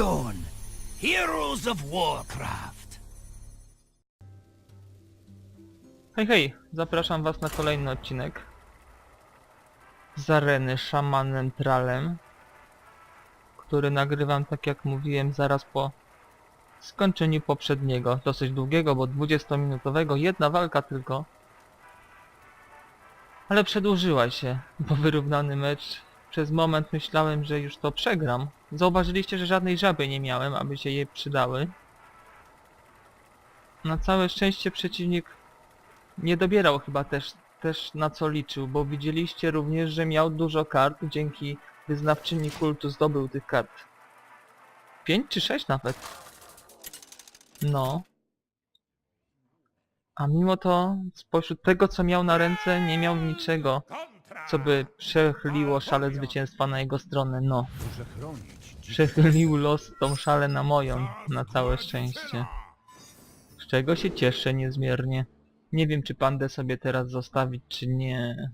Heroes of Warcraft. Hej, hej! Zapraszam was na kolejny odcinek z areny Szamanem Tralem, który nagrywam, tak jak mówiłem, zaraz po skończeniu poprzedniego, dosyć długiego, bo 20-minutowego, jedna walka tylko. Ale przedłużyła się, bo wyrównany mecz. Przez moment myślałem, że już to przegram. Zauważyliście, że żadnej żaby nie miałem, aby się jej przydały. Na całe szczęście przeciwnik nie dobierał chyba też, też na co liczył, bo widzieliście również, że miał dużo kart, dzięki wyznawczyni kultu zdobył tych kart. 5 czy 6 nawet. No. A mimo to, spośród tego co miał na ręce, nie miał niczego, co by przechyliło szale zwycięstwa na jego stronę. No. Przechylił los tą szalę na moją, na całe szczęście. Z czego się cieszę niezmiernie. Nie wiem czy pandę sobie teraz zostawić czy nie.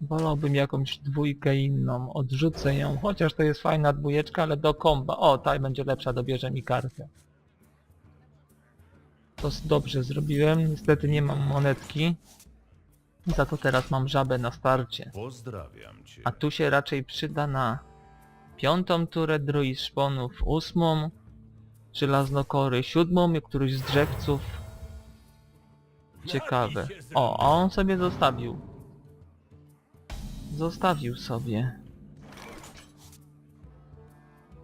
Wolałbym jakąś dwójkę inną, odrzucę ją, chociaż to jest fajna dwójeczka, ale do komba. O, ta będzie lepsza, dobierze mi kartę. To dobrze zrobiłem, niestety nie mam monetki. Za to teraz mam żabę na starcie. Pozdrawiam cię. A tu się raczej przyda na piątą turę druid szponów, ósmą żelaznokory, siódmą i któryś z drzewców. Ciekawe. O, a on sobie zostawił. Zostawił sobie.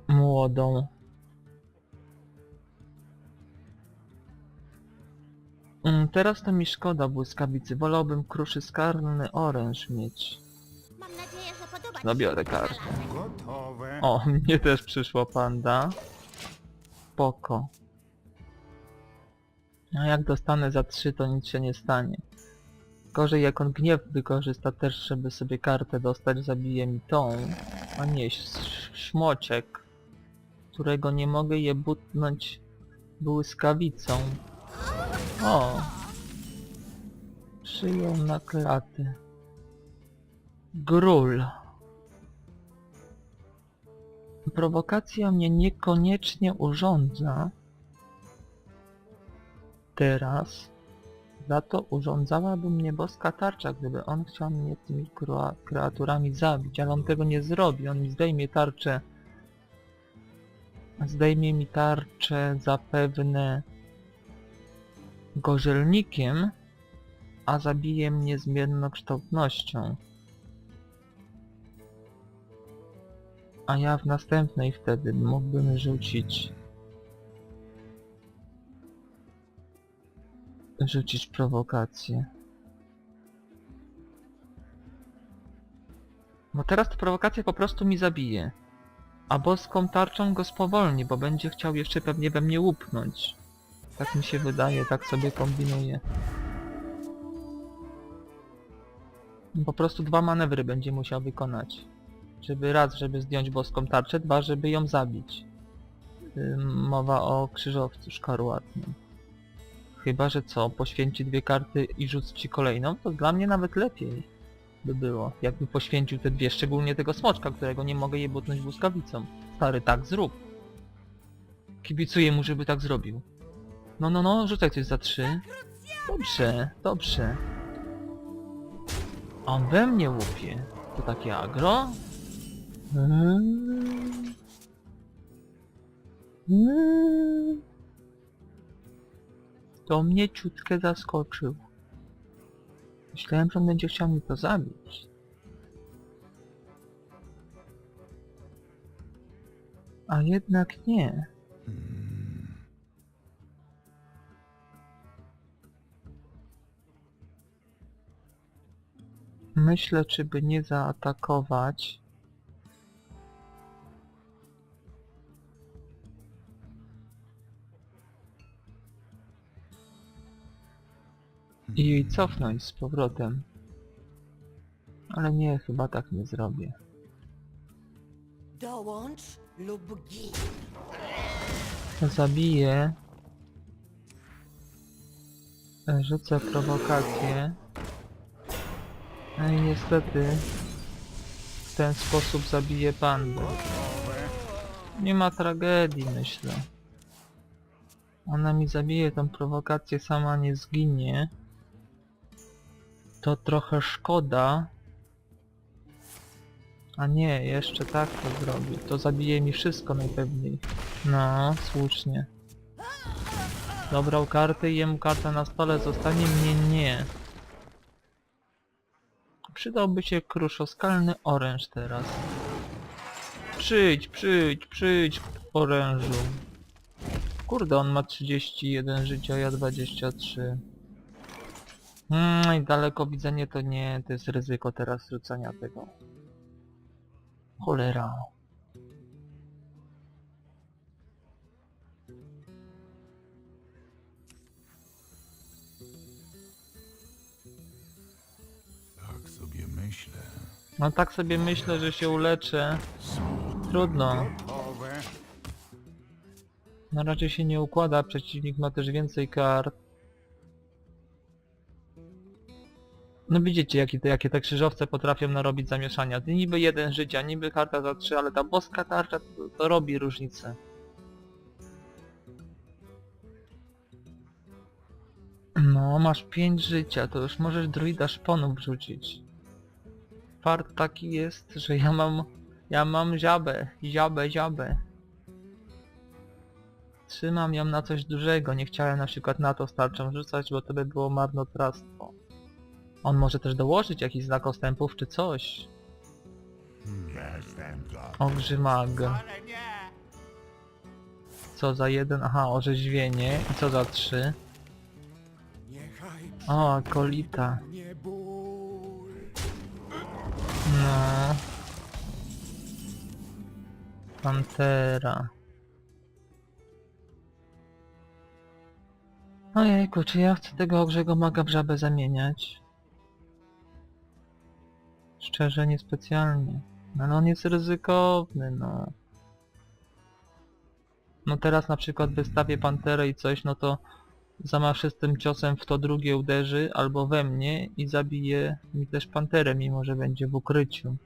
Młodą. Mm, Teraz to mi szkoda błyskawicy. Wolałbym kruszy skarny oręż mieć. Mam nadzieję, że podoba ci No się kartę. znalazek. Gotowe. O, mnie też przyszło panda. Spoko. A jak dostanę za 3 to nic się nie stanie. Gorzej jak on gniew wykorzysta też, żeby sobie kartę dostać, zabije mi tą, a nie szmoczek, którego nie mogę je butnąć błyskawicą. O! Przyjął na klaty. Grul. Prowokacja mnie niekoniecznie urządza. Teraz. Za to urządzałaby mnie boska tarcza, gdyby on chciał mnie tymi kreaturami zabić, ale on tego nie zrobi. On mi zdejmie tarczę. Zdejmie mi tarczę zapewne gorzelnikiem, a zabije mnie zmiennokształtnością. A ja w następnej wtedy mógłbym rzucić... Rzucić prowokację. Bo teraz ta prowokacja po prostu mi zabije. A boską tarczą go spowolni, bo będzie chciał jeszcze pewnie we mnie łupnąć. Tak mi się wydaje, tak sobie kombinuję. Po prostu dwa manewry będzie musiał wykonać. Żeby raz, żeby zdjąć boską tarczę, dwa, żeby ją zabić. Mowa o krzyżowcu szkarłatnym. Chyba, że co, poświęci dwie karty i rzuci kolejną, to dla mnie nawet lepiej by było, jakby poświęcił te dwie, szczególnie tego smoczka, którego nie mogę je butnąć błyskawicą. Stary, tak zrób. Kibicuję mu, żeby tak zrobił. No, no, no, rzucaj coś za trzy. Dobrze, dobrze. On we mnie łupie. To takie agro? To mnie ciutkę zaskoczył. Myślałem, że on będzie chciał mi to zabić. A jednak nie. Myślę, czy by nie zaatakować. I cofnąć z powrotem. Ale nie, chyba tak nie zrobię. Dołącz lub gin. Zabiję. Rzucę prowokację. No i niestety w ten sposób zabiję pandę. Nie ma tragedii, myślę. Ona mi zabije tą prowokację, sama nie zginie. To trochę szkoda. A nie, jeszcze tak to zrobi. To zabije mi wszystko najpewniej. No, słusznie. Dobrał kartę i jemu karta na stole zostanie, mnie nie. Przydałby się kruszoskalny oręż teraz. Przyjdź, przyjdź, przyjdź, orężu. Kurde, on ma 31 życia, ja 23. Mm, i daleko widzenie to nie, to jest ryzyko teraz rzucania tego. Cholera. Tak sobie myślę. No tak sobie myślę, że się uleczę. Trudno. Na razie się nie układa, przeciwnik ma też więcej kart. No widzicie jakie te, jakie te krzyżowce potrafią narobić zamieszania. Niby jeden życia, niby karta za trzy, ale ta boska tarcza to, to robi różnicę. No, masz pięć życia, to już możesz druida szponu wrzucić. Fart taki jest, że ja mam... Ja mam ziabę, ziabę, ziabę. Trzymam ją na coś dużego, nie chciałem na przykład na to starczą rzucać, bo to by było marnotrawstwo. On może też dołożyć jakiś znak ostępów czy coś. Jestem gotów. Ogrzymag. Co za jeden? Aha, orzeźwienie. I co za trzy? O, akolita. No. Pantera. Ojejku, czy ja chcę tego ogrzego maga w żabę zamieniać? Szczerze, niespecjalnie. No, ale on jest ryzykowny, no. No teraz na przykład wystawię panterę i coś, no to zamaszystym ciosem w to drugie uderzy, albo we mnie i zabije mi też panterę, mimo że będzie w ukryciu.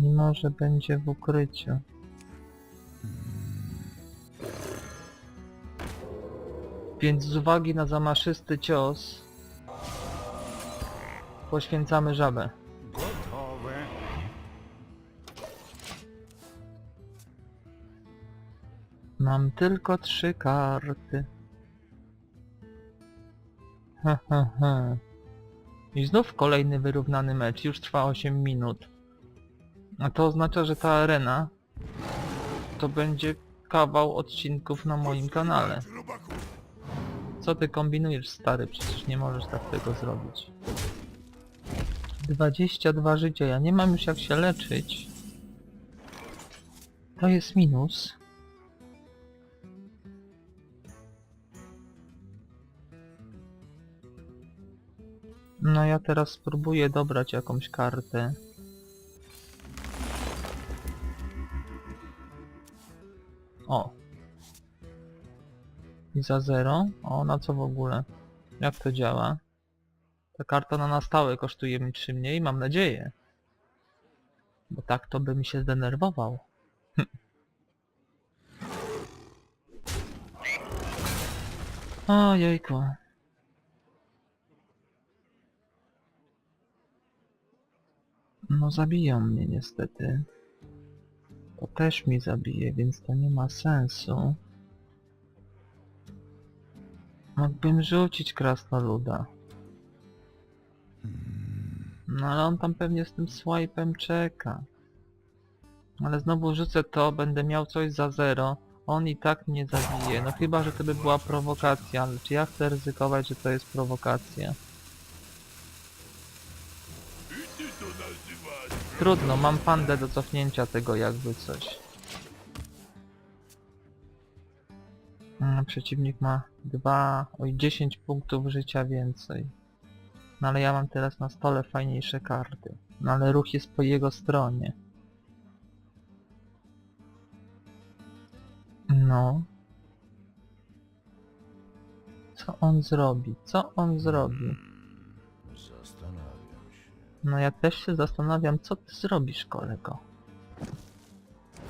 Mimo, że będzie w ukryciu. Więc z uwagi na zamaszysty cios poświęcamy żabę. Gotowe. Mam tylko trzy karty. Ha, ha, ha. I znów kolejny wyrównany mecz, już trwa 8 minut. A to oznacza, że ta arena to będzie kawał odcinków na moim kanale. Co ty kombinujesz stary? Przecież nie możesz tak tego zrobić. 22 życia, ja nie mam już jak się leczyć. To jest minus. No ja teraz spróbuję dobrać jakąś kartę. O. I za zero? O, na co w ogóle? Jak to działa? Ta karta na na stałe kosztuje mi 3 mniej, mam nadzieję. Bo tak to bym się zdenerwował. Ojejku. No zabiją mnie niestety. To też mi zabije, więc to nie ma sensu. Mógłbym rzucić krasnoluda. No ale on tam pewnie z tym swipe'em czeka. Ale znowu rzucę to, będę miał coś za zero. On i tak mnie zabije. No chyba, że to by była prowokacja, ale czy ja chcę ryzykować, że to jest prowokacja? Trudno, mam pandę do cofnięcia tego jakby coś. Mm, Przeciwnik ma 2, oj 10 punktów życia więcej. No ale ja mam teraz na stole fajniejsze karty. No ale ruch jest po jego stronie. No. Co on zrobi? Co on zrobi? No ja też się zastanawiam, co ty zrobisz, kolego.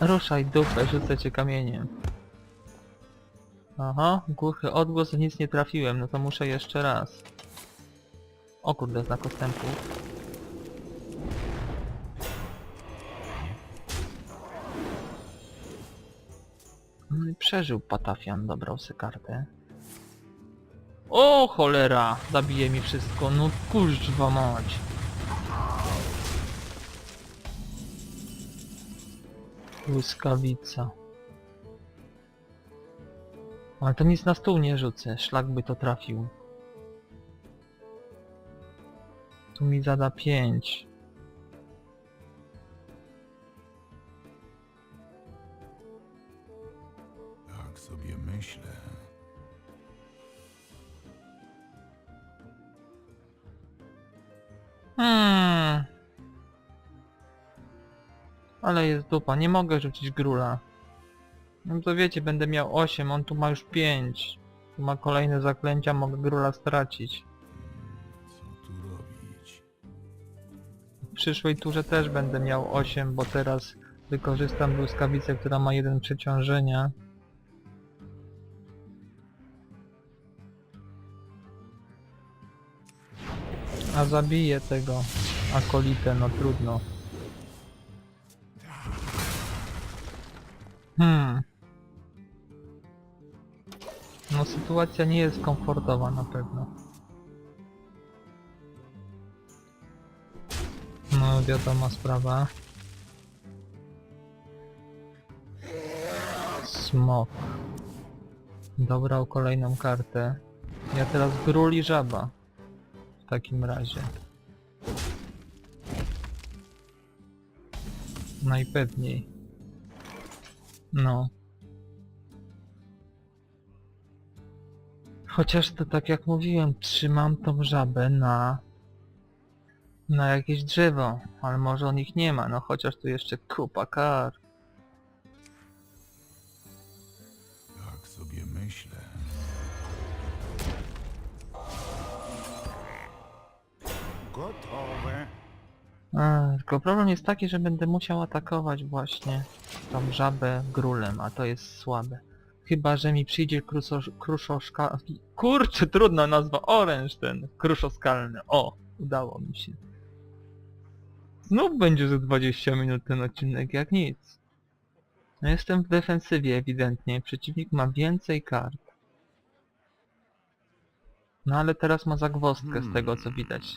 Ruszaj dupę, rzucę cię kamieniem. Aha, głuchy odgłos, nic nie trafiłem, no to muszę jeszcze raz. O kurde, znak odstępu. No przeżył Patafian, dobrał sobie kartę. O cholera! Zabije mi wszystko, no kurczwa mać. Błyskawica. Ale to nic na stół nie rzucę, szlak by to trafił. Tu mi zada 5. Tak sobie myślę. Hmm. Ale jest dupa, nie mogę rzucić grula. No to wiecie, będę miał 8, on tu ma już 5. Tu ma kolejne zaklęcia, mogę grula stracić. Co tu robić? W przyszłej turze też będę miał 8, bo teraz wykorzystam błyskawicę, która ma jeden przeciążenia. A zabiję tego akolitę, no trudno. Hmm. No sytuacja nie jest komfortowa na pewno. No wiadoma sprawa. Smok. Dobrał kolejną kartę. Ja teraz gruli żaba. W takim razie. Najpewniej. No. Chociaż to tak jak mówiłem, trzymam tą żabę na na jakieś drzewo, ale może on ich nie ma, no chociaż tu jeszcze kupa kar. Tak sobie myślę. Gotowe. A, tylko problem jest taki, że będę musiał atakować właśnie tą żabę grulem, a to jest słabe. Chyba, że mi przyjdzie kruszosz, kruszoszka... Kurczę, trudna nazwa, oręż ten, kruszoskalny. O, udało mi się. Znów będzie ze 20 minut ten odcinek, jak nic. No jestem w defensywie ewidentnie, przeciwnik ma więcej kart. No ale teraz ma zagwozdkę z tego co widać.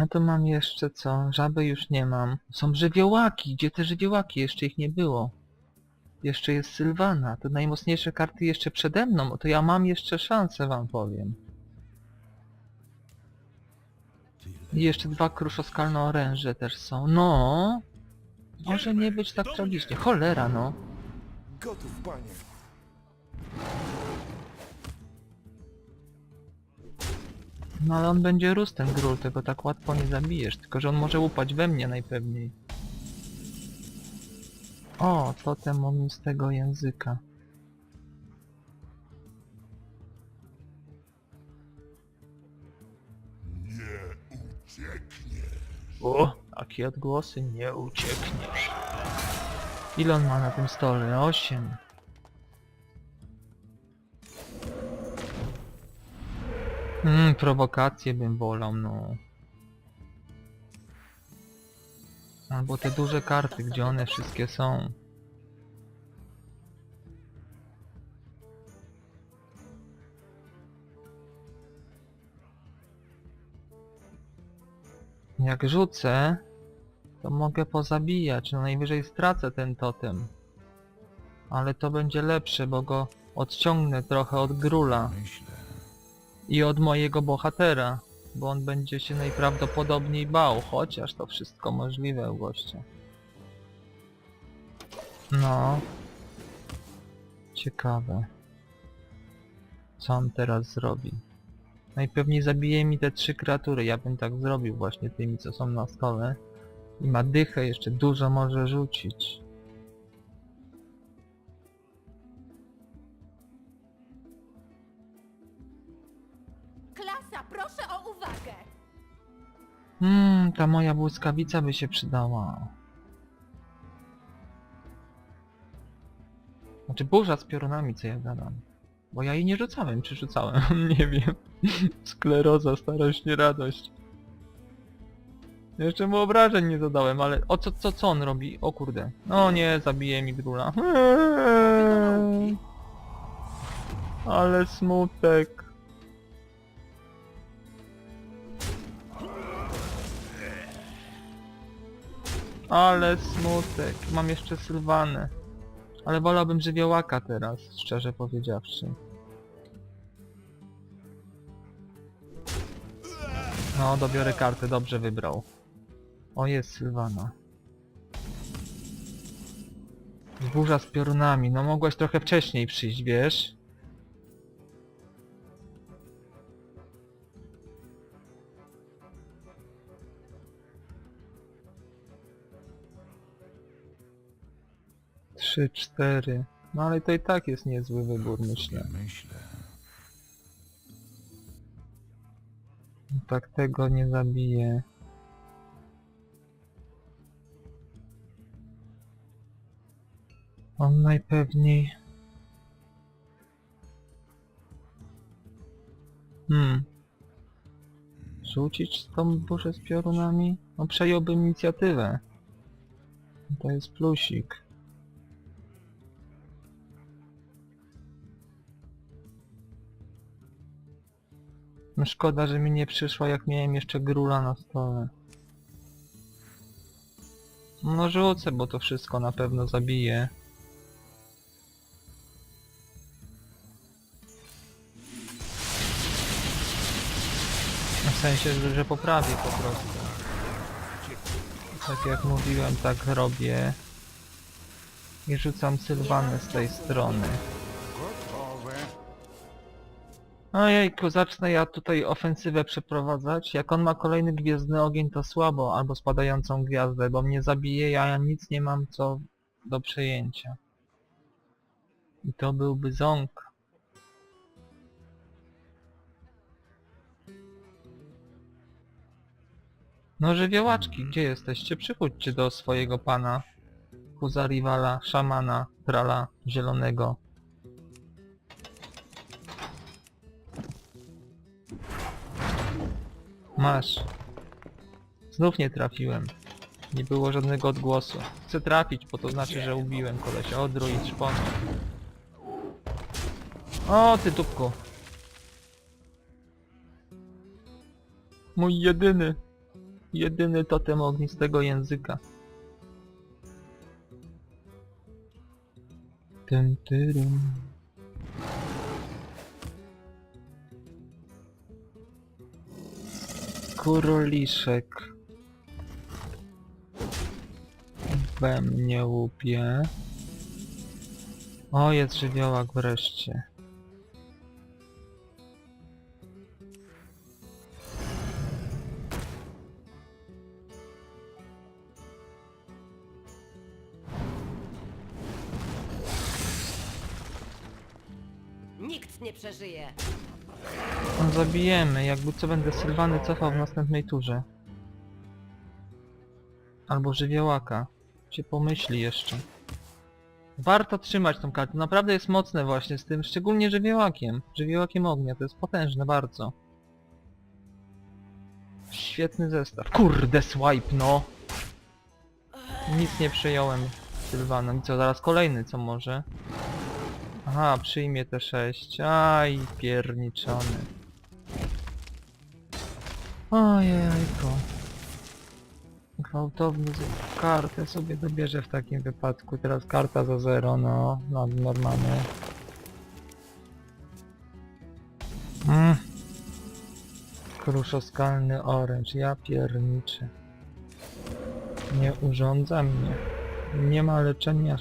A to mam jeszcze co? Żaby już nie mam. Są żywiołaki! Gdzie te żywiołaki? Jeszcze ich nie było. Jeszcze jest Sylwana. To najmocniejsze karty jeszcze przede mną. To ja mam jeszcze szansę wam powiem. I jeszcze dwa kruszoskalne oręże też są. No! Może nie być tak tragicznie. Cholera no! Gotów, panie. No ale on będzie rósł ten gról, tego tak łatwo nie zabijesz. Tylko, że on może upaść we mnie najpewniej. O, totem on z tego języka. Nie uciekniesz. O, takie odgłosy, nie uciekniesz. Ile on ma na tym stole? Osiem. Hmm, prowokacje bym wolał, no. Albo te duże karty, gdzie one wszystkie są. Jak rzucę, to mogę pozabijać, no najwyżej stracę ten totem. Ale to będzie lepsze, bo go odciągnę trochę od grula Myślę. I od mojego bohatera, bo on będzie się najprawdopodobniej bał, chociaż to wszystko możliwe u gościa. No. Ciekawe. Co on teraz zrobi? Najpewniej zabije mi te trzy kreatury, ja bym tak zrobił właśnie tymi, co są na stole. I ma dychę, jeszcze dużo może rzucić. Mmm, ta moja błyskawica by się przydała. Znaczy burza z piorunami, co ja gadam. Bo ja jej nie rzucałem, czy rzucałem? nie wiem. Skleroza, starość, nie radość. Jeszcze mu obrażeń nie zadałem, ale o co, co, co on robi? O kurde. No nie, zabije mi grula. Eee. Ale smutek. Ale smutek. Mam jeszcze Sylwanę. Ale wolałbym żywiołaka teraz, szczerze powiedziawszy. No, dobiorę kartę, dobrze wybrał. O, jest Sylwana. Burza z piorunami. No mogłaś trochę wcześniej przyjść, wiesz? Trzy, cztery. No ale to i tak jest niezły wybór, myślę. Myślę. Tak tego nie zabije. On najpewniej... Hmm. Rzucić tą burzę z piorunami? No przejąłbym inicjatywę. To jest plusik. No szkoda, że mi nie przyszła jak miałem jeszcze grula na stole. No rzucę, bo to wszystko na pewno zabije. W sensie, że, że poprawię po prostu. Tak jak mówiłem, tak robię. I rzucam Sylwanę z tej strony. Ojejku, zacznę ja tutaj ofensywę przeprowadzać. Jak on ma kolejny gwiezdny ogień to słabo, albo spadającą gwiazdę, bo mnie zabije, ja nic nie mam co do przejęcia. I to byłby ząg. No żywiołaczki, gdzie jesteście? Przychodźcie do swojego pana. Huzariwala, szamana, trala, zielonego. Masz. Znów nie trafiłem. Nie było żadnego odgłosu. Chcę trafić, bo to znaczy, że ubiłem kolesia. O, druid szpon. O, ty dupko. Mój jedyny. Jedyny totem ognistego języka. Tym, tyrym. Kuroliszek. We mnie łupie. O, jest żywiołak wreszcie. Zabijemy, jakby co będę Sylwany cofał w następnej turze. Albo żywiołaka. Się pomyśli jeszcze. Warto trzymać tą kartę, naprawdę jest mocne właśnie z tym, szczególnie żywiołakiem. Żywiołakiem ognia, to jest potężne bardzo. Świetny zestaw. Kurde, swipe no! Nic nie przejąłem Sylwaną. I co, zaraz kolejny, co może? Aha, przyjmie te 6. Aj, pierniczony. Ojejku. Gwałtowny z... kartę sobie dobierze w takim wypadku. Teraz karta za 0, no, no normalnie. Mm. Kruszoskalny oręcz, ja pierniczę. Nie urządza mnie. Nie ma leczenia.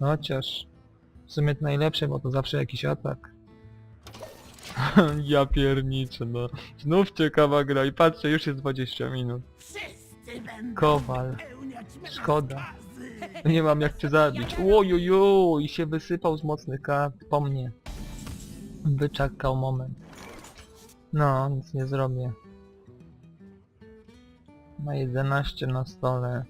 Chociaż... W sumie to najlepsze, bo to zawsze jakiś atak. ja pierniczę, no. Znów ciekawa gra i patrzę, już jest 20 minut. Wszyscy będą Kowal. me Szkoda. rozkazy. Nie mam jak cię zabić. Łojuju! I się wysypał z mocnych kart po mnie. Wyczakał moment. No, nic nie zrobię. Ma 11 na stole.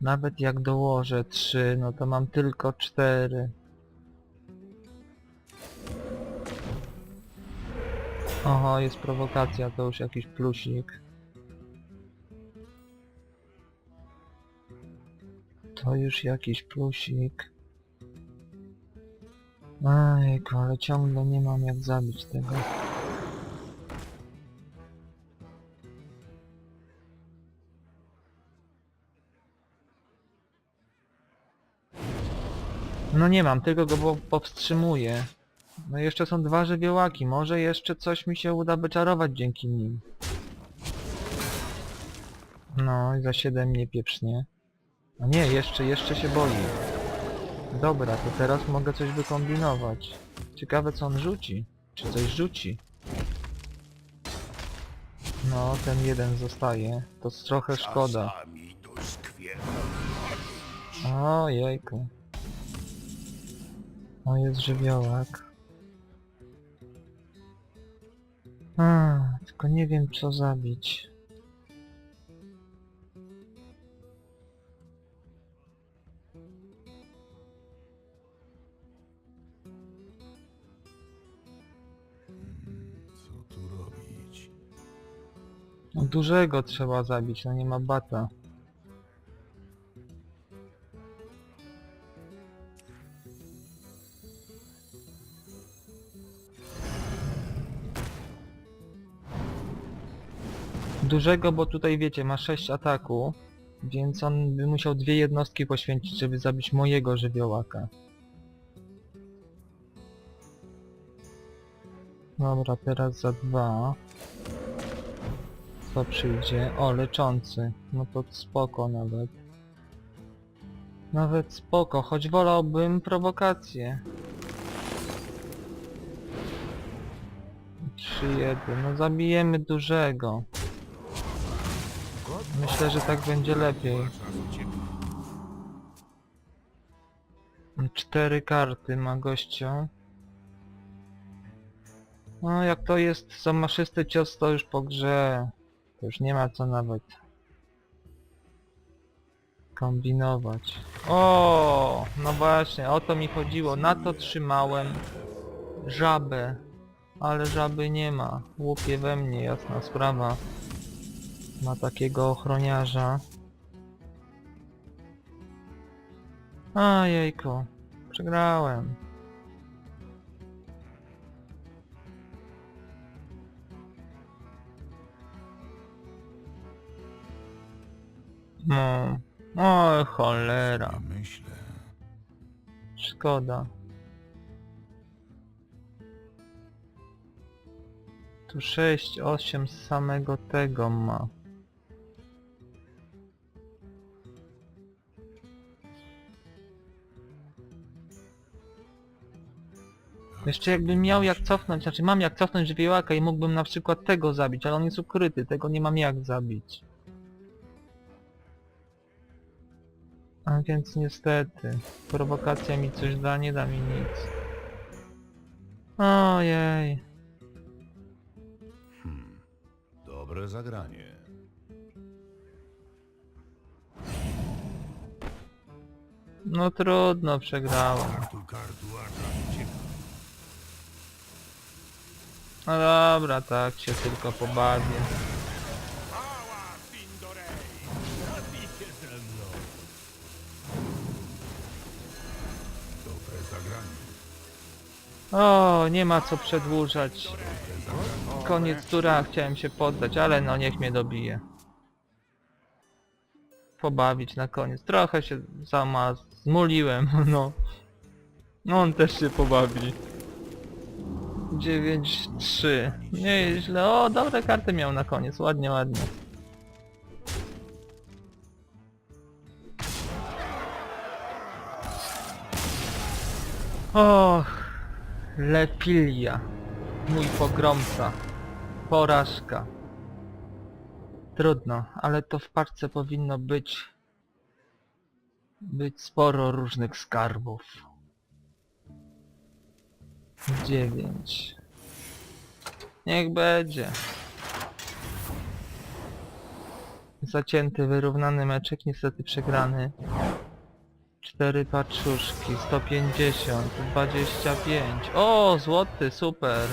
Nawet jak dołożę 3, no to mam tylko 4. Oho, jest prowokacja, to już jakiś plusik. To już jakiś plusik. Ejku, ale ciągle nie mam jak zabić tego. No nie mam, tylko go po- powstrzymuję. No jeszcze są dwa żywiołaki, może jeszcze coś mi się uda wyczarować dzięki nim. No i za 7 nie pieprznie. A nie, jeszcze, jeszcze się boi. Dobra, to teraz mogę coś wykombinować. Ciekawe co on rzuci. Czy coś rzuci? No, ten jeden zostaje. To trochę szkoda. O jejku. O, jest żywiołak. A, tylko nie wiem co zabić. Co tu robić? No, dużego trzeba zabić, no nie ma bata. Dużego, bo tutaj wiecie, ma 6 ataku, więc on by musiał dwie jednostki poświęcić, żeby zabić mojego żywiołaka. Dobra, teraz za dwa. Co przyjdzie? O, leczący. No to spoko nawet. Nawet spoko, choć wolałbym prowokację. 3-1, no zabijemy dużego. Myślę, że tak będzie lepiej. Cztery karty ma gościu. No jak to jest zamaszysty cios to już po grze. To już nie ma co nawet kombinować. O, no właśnie, o to mi chodziło. Na to trzymałem żabę. Ale żaby nie ma. Łupie we mnie, jasna sprawa. Ma takiego ochroniarza. A jejku, przegrałem. No, o cholera, myślę. szkoda. Tu 6, 8 z samego tego ma. Jeszcze jakbym miał jak cofnąć, znaczy mam jak cofnąć żywiołaka i mógłbym na przykład tego zabić, ale on jest ukryty, tego nie mam jak zabić. A więc niestety, prowokacja mi coś da, nie da mi nic. Ojej. Hmm. Dobre zagranie. No trudno, przegrałem. Kartu, kartu, a kartu ciekawe. No dobra, tak się tylko pobawię. O, nie ma co przedłużać. Koniec tura, chciałem się poddać, ale no niech mnie dobije. Pobawić na koniec. Trochę się sama zmuliłem, no. No on też się pobawi. 9-3. Nieźle. O, dobre karty miał na koniec. Ładnie, ładnie. Och, Lepilia. Mój pogromca. Porażka. Trudno, ale to w paczce powinno być... być sporo różnych skarbów. Dziewięć. Niech będzie. Zacięty, wyrównany meczek, niestety przegrany. 4 paczuszki, 150, 25. O, złoty, super.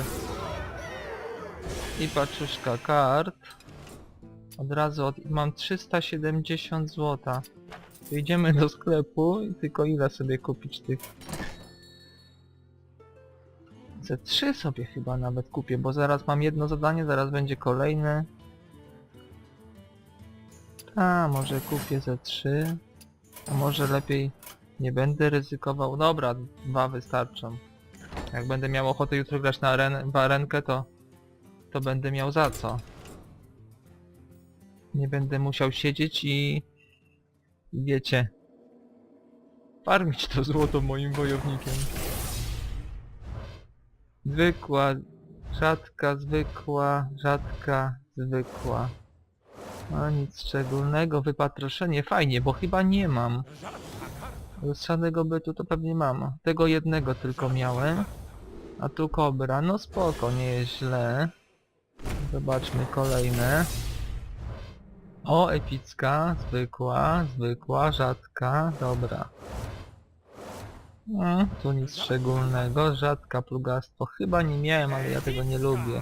I paczuszka kart. Od razu od... mam 370 złota. Idziemy do sklepu i tylko ile sobie kupić tych... Ze trzy sobie chyba nawet kupię, bo zaraz mam jedno zadanie, zaraz będzie kolejne. A, może kupię ze trzy. A może lepiej nie będę ryzykował. Dobra, dwa wystarczą. Jak będę miał ochotę jutro grać na aren w arenkę, to, to będę miał za co. Nie będę musiał siedzieć i... wiecie... Farmić to złoto moim wojownikiem. Zwykła, rzadka, zwykła, rzadka, zwykła. No nic szczególnego, wypatroszenie fajnie, bo chyba nie mam. Lustrzanego bytu to pewnie mam. Tego jednego tylko miałem. A tu kobra, no spoko, nie jest źle. Zobaczmy kolejne. O, epicka, zwykła, zwykła, rzadka, dobra. No, tu nic szczególnego, rzadka plugastwo. Chyba nie miałem, ale ja tego nie lubię.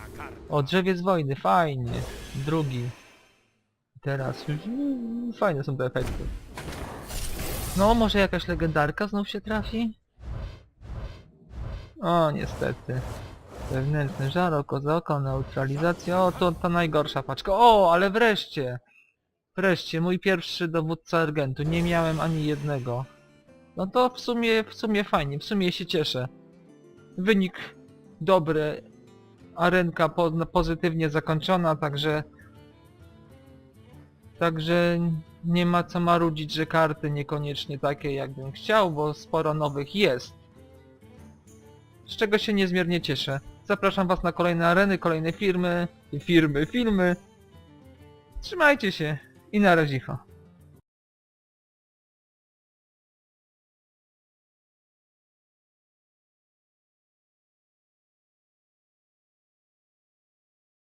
O, drzewiec wojny, fajnie. Drugi. Teraz już mm, fajne są te efekty. No, może jakaś legendarka znów się trafi? O, niestety. Wewnętrzny żar, oko, neutralizacja. O, to ta najgorsza paczka. O, ale wreszcie! Wreszcie, mój pierwszy dowódca Argentu. Nie miałem ani jednego. No to w sumie, w sumie fajnie, w sumie się cieszę. Wynik dobry. Arenka po, pozytywnie zakończona, także... Także nie ma co marudzić, że karty niekoniecznie takie jakbym chciał, bo sporo nowych jest. Z czego się niezmiernie cieszę. Zapraszam was na kolejne areny, kolejne firmy, firmy, filmy. Trzymajcie się i na razie.